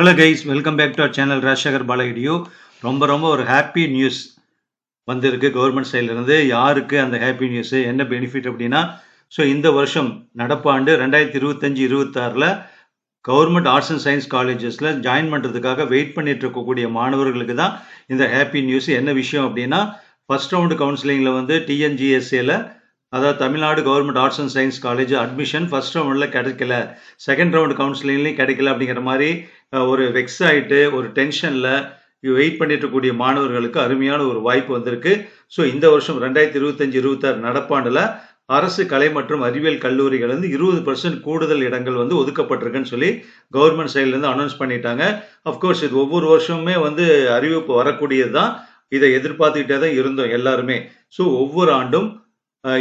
Hello guys welcome back to our channel Rajasekar பாலகிடியோ ரொம்ப ரொம்ப ஒரு ஹாப்பி நியூஸ் வந்திருக்கு கவர்மெண்ட் சைட்லேருந்து யாருக்கு அந்த ஹாப்பி நியூஸு என்ன பெனிஃபிட் அப்படின்னா ஸோ இந்த வருஷம் நடப்பாண்டு ரெண்டாயிரத்தி இருபத்தஞ்சி இருபத்தாறில் கவர்மெண்ட் ஆர்ட்ஸ் அண்ட் சயின்ஸ் காலேஜஸில் ஜாயின் பண்ணுறதுக்காக வெயிட் பண்ணிட்டு இருக்கக்கூடிய மாணவர்களுக்கு தான் இந்த ஹாப்பி நியூஸ் என்ன விஷயம் அப்படின்னா ஃபர்ஸ்ட் ரவுண்டு கவுன்சிலிங்கில் வந்து டிஎன்ஜிஎஸ்ஏல அதாவது Tamil Nadu government arts and science college admission first ரவுண்டில் கிடைக்கல. செகண்ட் ரவுண்ட் கவுன்சிலிங்லேயும் கிடைக்கல அப்படிங்கிற மாதிரி ஒரு வெக்ஸ் ஆகிட்டு ஒரு டென்ஷனில் வெயிட் பண்ணிட்டு இருக்கக்கூடிய மாணவர்களுக்கு அருமையான ஒரு வாய்ப்பு வந்திருக்கு. ஸோ இந்த வருஷம் ரெண்டாயிரத்தி இருபத்தஞ்சு இருபத்தாறு நடப்பாண்டில் அரசு கலை மற்றும் அறிவியல் கல்லூரிகள் வந்து இருபது பர்சன்ட் கூடுதல் இடங்கள் வந்து ஒதுக்கப்பட்டிருக்குன்னு சொல்லி கவர்மெண்ட் சைட்லேருந்து அனௌன்ஸ் பண்ணிட்டாங்க. அஃப்கோர்ஸ் இது ஒவ்வொரு வருஷமுமே வந்து அறிவிப்பு வரக்கூடியது தான் இதை எதிர்பார்த்துக்கிட்டே தான் இருந்தோம் எல்லாருமே. ஸோ ஒவ்வொரு ஆண்டும்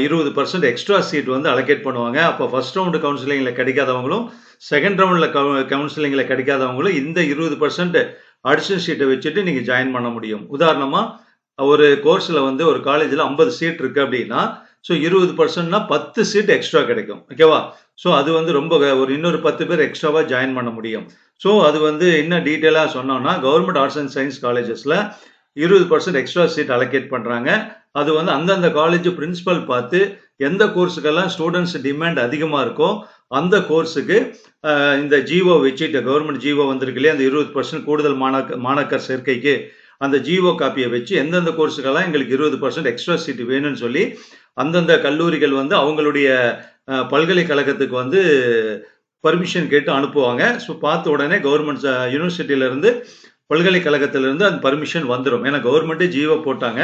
இருபது பர்சன்ட் எக்ஸ்ட்ரா சீட் வந்து அலோகேட் பண்ணுவாங்க. அப்போ ஃபர்ஸ்ட் ரவுண்டு கவுன்சிலிங்கில் கிடைக்காதவங்களும் செகண்ட் ரவுண்டில் கவு கவுன்சிலிங்கில் கிடைக்காதவங்களும் இந்த இருபது பர்சன்ட் அடிஷனல் சீட்டை வச்சுட்டு நீங்கள் ஜாயின் பண்ண முடியும். உதாரணமாக ஒரு கோர்ஸில் வந்து ஒரு காலேஜில் ஐம்பது சீட் இருக்குது அப்படின்னா ஸோ இருபது பர்சன்ட்னா பத்து சீட் எக்ஸ்ட்ரா கிடைக்கும். ஓகேவா ஸோ அது வந்து ரொம்ப ஒரு இன்னொரு பத்து பேர் எக்ஸ்ட்ராவாக ஜாயின் பண்ண முடியும். ஸோ அது வந்து இன்னும் டீட்டெயிலாக சொன்னோம்னா கவர்மெண்ட் ஆர்ட்ஸ் அண்ட் சயின்ஸ் காலேஜஸில் இருபது பர்சன்ட் எக்ஸ்ட்ரா சீட் அலோகேட் பண்ணுறாங்க அது வந்து அந்தந்த காலேஜ் பிரின்சிபல் பார்த்து எந்த கோர்ஸுக்கெல்லாம் ஸ்டூடெண்ட்ஸ் டிமாண்ட் அதிகமாக இருக்கோ அந்த கோர்ஸுக்கு இந்த ஜிஓ வச்சுட்டு கவர்மெண்ட் ஜிஓ வந்திருக்கு இல்லையா அந்த இருபது பர்சன்ட் கூடுதல் மாணாக்க மாணாக்கர் சேர்க்கைக்கு அந்த ஜிஓ காப்பியை வச்சு எந்தெந்த கோர்ஸுக்கெல்லாம் எங்களுக்கு இருபது பர்சன்ட் எக்ஸ்ட்ரா சீட் வேணும்னு சொல்லி அந்தந்த கல்லூரிகள் வந்து அவங்களுடைய பல்கலைக்கழகத்துக்கு வந்து பர்மிஷன் கேட்டு அனுப்புவாங்க. ஸோ பார்த்த உடனே கவர்மெண்ட் யூனிவர்சிட்டியிலேருந்து பல்கலைக்கழகத்திலிருந்து அந்த பர்மிஷன் வந்துடும் ஏன்னா கவர்மெண்ட்டே ஜிஓ போட்டாங்க.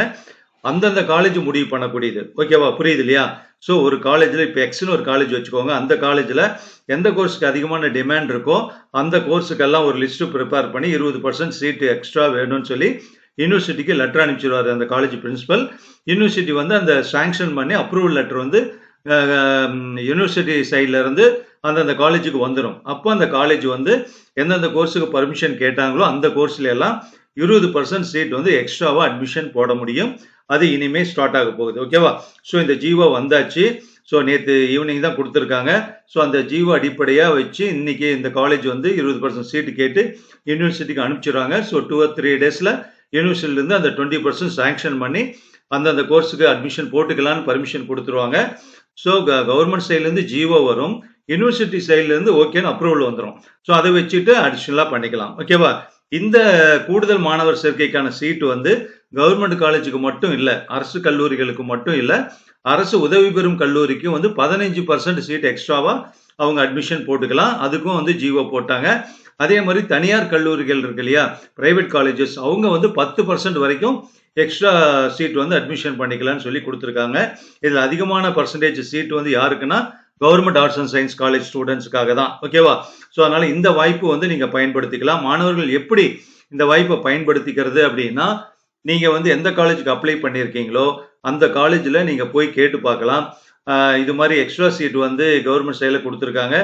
அந்தந்த காலேஜ் முடிவு பண்ணக்கூடியது. ஓகேவா புரியுது இல்லையா? ஸோ ஒரு காலேஜில் இப்போ எக்ஸ்னு ஒரு காலேஜ் வச்சுக்கோங்க. அந்த காலேஜில் எந்த கோர்ஸுக்கு அதிகமான டிமாண்ட் இருக்கோ அந்த கோர்ஸுக்கெல்லாம் ஒரு லிஸ்ட்டு ப்ரிப்பேர் பண்ணி இருபது பர்சன்ட் சீட்டு எக்ஸ்ட்ரா வேணும்னு சொல்லி யூனிவர்சிட்டிக்கு லெட்டர் அனுப்பிச்சிருவார் அந்த காலேஜ் பிரின்ஸிபல் யூனிவர்சிட்டி வந்து அந்த சாங்ஷன் பண்ணி அப்ரூவல் லெட்டர் வந்து யூனிவர்சிட்டி சைட்லேருந்து அந்தந்த காலேஜுக்கு வந்துடும் அப்போ அந்த காலேஜ் வந்து எந்தெந்த கோர்ஸுக்கு பர்மிஷன் கேட்டாங்களோ அந்த கோர்ஸ்ல எல்லாம் இருபது பர்சன்ட் சீட் வந்து எக்ஸ்ட்ராவாக அட்மிஷன் போட முடியும். அது இனிமே ஸ்டார்ட் ஆக போகுது. ஓகேவா ஸோ இந்த ஜீவோ வந்தாச்சு. ஸோ நேற்று ஈவினிங் தான் கொடுத்துருக்காங்க. ஸோ அந்த ஜீவோ அடிப்படையாக வச்சு இன்னைக்கு இந்த காலேஜ் வந்து இருபது பர்சன்ட் சீட்டு கேட்டு யூனிவர்சிட்டிக்கு அனுப்பிச்சிடுவாங்க ஸோ டூ ஆர் த்ரீ டேஸில் யூனிவர்சிட்டிலேருந்து அந்த டுவெண்ட்டி பர்சன்ட் சாங்ஷன் பண்ணி அந்தந்த கோர்ஸுக்கு அட்மிஷன் போட்டுக்கலான்னு பர்மிஷன் கொடுத்துருவாங்க. ஸோ கவர்மெண்ட் சைட்லேருந்து ஜீவோ வரும். யூனிவர்சிட்டி சைட்லேருந்து ஓகேன்னு அப்ரூவல் வந்துடும் ஸோ அதை வச்சுட்டு அடிஷ்னலாக பண்ணிக்கலாம். ஓகேவா இந்த கூடுதல் மாணவர் சேர்க்கைக்கான சீட்டு வந்து கவர்மெண்ட் காலேஜுக்கு மட்டும் இல்லை அரசு கல்லூரிகளுக்கு மட்டும் இல்லை அரசு உதவி பெறும் கல்லூரிக்கும் வந்து பதினஞ்சு பர்சன்ட் சீட் எக்ஸ்ட்ராவாக அவங்க அட்மிஷன் போட்டுக்கலாம். அதுக்கும் வந்து ஜிஓ போட்டாங்க. அதே மாதிரி தனியார் கல்லூரிகள் இருக்கு இல்லையா? பிரைவேட் காலேஜஸ் அவங்க வந்து பத்து பர்சன்ட் வரைக்கும் எக்ஸ்ட்ரா சீட் வந்து அட்மிஷன் பண்ணிக்கலாம்னு சொல்லி கொடுத்துருக்காங்க. இதில் அதிகமான பர்சன்டேஜ் சீட் வந்து யாருக்குன்னா government arts and science college ஸ்டூடெண்ட்ஸுக்காக தான். ஓகேவா ஸோ அதனால் இந்த வாய்ப்பு வந்து நீங்கள் பயன்படுத்திக்கலாம். மாணவர்கள் எப்படி இந்த வாய்ப்பை பயன்படுத்திக்கிறது அப்படின்னா நீங்கள் வந்து எந்த காலேஜுக்கு அப்ளை பண்ணியிருக்கீங்களோ அந்த காலேஜில் நீங்கள் போய் கேட்டு பார்க்கலாம். இது மாதிரி எக்ஸ்ட்ரா சீட் வந்து கவர்மெண்ட் சைடில் கொடுத்துருக்காங்க.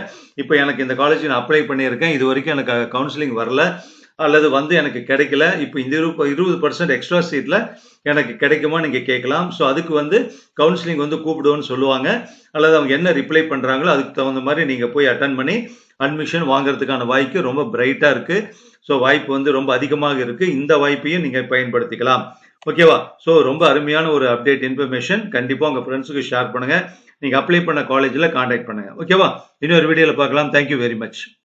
இப்போ எனக்கு இந்த காலேஜ் நான் அப்ளை பண்ணியிருக்கேன். இது வரைக்கும் எனக்கு கவுன்சிலிங் வரல. அல்லது வந்து எனக்கு கிடைக்கல இப்போ இந்த இரு இருபது பர்சன்ட் எக்ஸ்ட்ரா சீட்டில் எனக்கு கிடைக்குமா நீங்கள் கேட்கலாம். ஸோ அதுக்கு வந்து கவுன்சிலிங் வந்து கூப்பிடுவோன்னு சொல்லுவாங்க. அல்லது அவங்க என்ன ரிப்ளை பண்ணுறாங்களோ அதுக்கு தகுந்த மாதிரி நீங்கள் போய் அட்டன் பண்ணி அட்மிஷன் வாங்குறதுக்கான வாய்ப்பு ரொம்ப பிரைட்டாக இருக்குது ஸோ வாய்ப்பு வந்து ரொம்ப அதிகமாக இருக்குது இந்த வாய்ப்பையும் நீங்கள் பயன்படுத்திக்கலாம். ஓகேவா ஸோ ரொம்ப அருமையான ஒரு அப்டேட் இன்ஃபர்மேஷன் கண்டிப்பாக உங்கள் ஃப்ரெண்ட்ஸுக்கு ஷேர் பண்ணுங்கள் நீங்கள் அப்ளை பண்ண காலேஜில் காண்டாக்ட் பண்ணுங்கள் ஓகேவா இன்னொரு வீடியோவில் பார்க்கலாம். Thank you very much